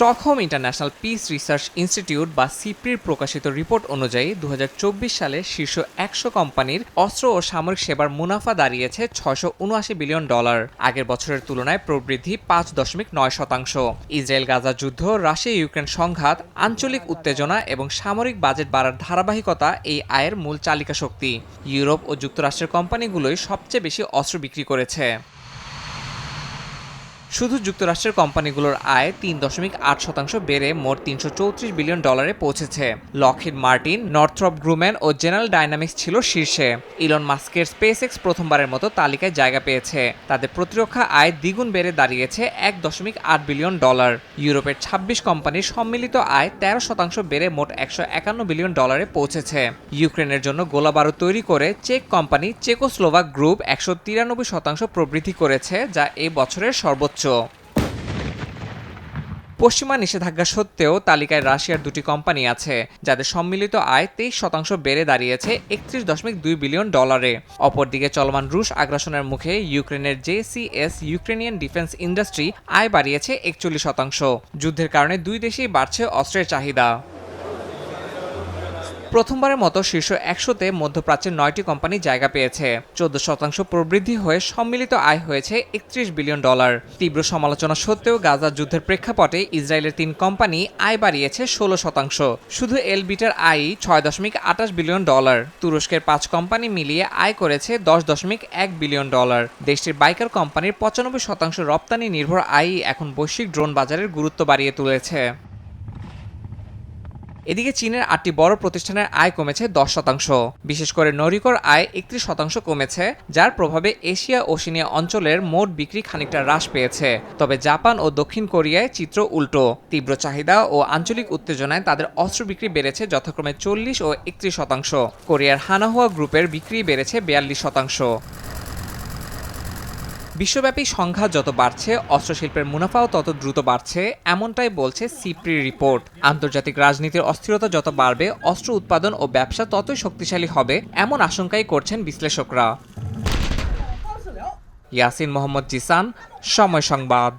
Stockholm International Peace Research Institute, বা সিপ্রির প্রকাশিত রিপোর্ট অনুযায়ী দু হাজার চব্বিশ সালে শীর্ষ একশো কোম্পানির অস্ত্র ও সামরিক সেবার মুনাফা দাঁড়িয়েছে উনআশি বিলিয়ন ডলার। আগের বছরের তুলনায় প্রবৃদ্ধি পাঁচ দশমিক নয় শতাংশ। ইসরায়েল গাজা যুদ্ধ রাশিয়া ইউক্রেন সংঘাত, আঞ্চলিক উত্তেজনা এবং সামরিক বাজেট বাড়ার ধারাবাহিকতা এই আয়ের মূল চালিকা শক্তি ইউরোপ ও যুক্তরাষ্ট্রের কোম্পানিগুলোই সবচেয়ে বেশি অস্ত্র বিক্রি করেছে। শুধু যুক্তরাষ্ট্রের কোম্পানিগুলোর আয় তিন দশমিক আট শতাংশ বেড়ে মোট তিনশো চৌত্রিশ বিলিয়ন ডলারে পৌঁছেছে। লকহিড মার্টিন, নর্থ্রপ গ্রুম্যান ও জেনারেল ডাইনামিক্স ছিল শীর্ষে। ইলন মাস্কের স্পেস এক্স প্রথমবারের মতো তালিকায় জায়গা পেয়েছে। তাদের প্রতিরক্ষা আয় দ্বিগুণ বেড়ে দাঁড়িয়েছে এক দশমিক আট বিলিয়ন ডলার। ইউরোপের ছাব্বিশ কোম্পানির সম্মিলিত আয় তেরো শতাংশ বেড়ে মোট একশো একান্ন বিলিয়ন ডলারে পৌঁছেছে। ইউক্রেনের জন্য গোলাবারুদ তৈরি করে চেক কোম্পানি চেকোস্লোভাক গ্রুপ একশো তিরানব্বই শতাংশ প্রবৃদ্ধি করেছে, যা এ বছরের সর্বোচ্চ পশ্চিমা নিষেধাজ্ঞা সত্ত্বেও তালিকায় রাশিয়ার দুটি কোম্পানি আছে, যাদের সম্মিলিত আয় তেইশ শতাংশ বেড়ে দাঁড়িয়েছে একত্রিশ দশমিক দুই বিলিয়ন ডলারে। অপরদিকে চলমান রুশ আগ্রাসনের মুখে ইউক্রেনের জেসিএস ইউক্রেনিয়ান ডিফেন্স ইন্ডাস্ট্রি আয় বাড়িয়েছে একচল্লিশ শতাংশ। যুদ্ধের কারণে দুই দেশেই বাড়ছে অস্ত্রের চাহিদা। প্রথমবারের মতো শীর্ষ একশোতে মধ্যপ্রাচ্যের নয়টি কোম্পানি জায়গা পেয়েছে। চোদ্দ শতাংশ প্রবৃদ্ধি হয়ে সম্মিলিত আয় হয়েছে একত্রিশ বিলিয়ন ডলার। তীব্র সমালোচনা সত্ত্বেও গাজা যুদ্ধের প্রেক্ষাপটে ইসরায়েলের তিন কোম্পানি আয় বাড়িয়েছে ষোলো শতাংশ। শুধু এলবিটার আয় ছয় দশমিক আটাশ বিলিয়ন ডলার। তুরস্কের পাঁচ কোম্পানি মিলিয়ে আয় করেছে দশ দশমিক এক বিলিয়ন ডলার। দেশটির বাইকার কোম্পানির পঁচানব্বই শতাংশ রপ্তানি নির্ভর আয়ই এখন বৈশ্বিক ড্রোন বাজারের গুরুত্ব বাড়িয়ে তুলেছে। এদিকে চীনের আটটি বড় প্রতিষ্ঠানের আয় কমেছে দশ শতাংশ। বিশেষ করে নরিকর আয় একত্রিশ শতাংশ কমেছে, যার প্রভাবে এশিয়া ওশিনিয়া অঞ্চলের মোট বিক্রি খানিকটা হ্রাস পেয়েছে। তবে জাপান ও দক্ষিণ কোরিয়ায় চিত্র উল্টো। তীব্র চাহিদা ও আঞ্চলিক উত্তেজনায় তাদের অস্ত্র বিক্রি বেড়েছে যথাক্রমে চল্লিশ ও একত্রিশ শতাংশ। কোরিয়ার হানাহুয়া গ্রুপের বিক্রি বেড়েছে বিয়াল্লিশ শতাংশ। বিশ্বব্যাপী সংঘাত যত বাড়ছে, অস্ত্রশিল্পের মুনাফাও তত দ্রুত বাড়ছে, এমনটাই বলছে সিপ্রি রিপোর্ট। আন্তর্জাতিক রাজনীতির অস্থিরতা যত বাড়বে, অস্ত্র উৎপাদন ও ব্যবসা ততই শক্তিশালী হবে, এমন আশঙ্কাই করছেন বিশ্লেষকরা। ইয়াসিন মোহাম্মদ জিসান, সময় সংবাদ।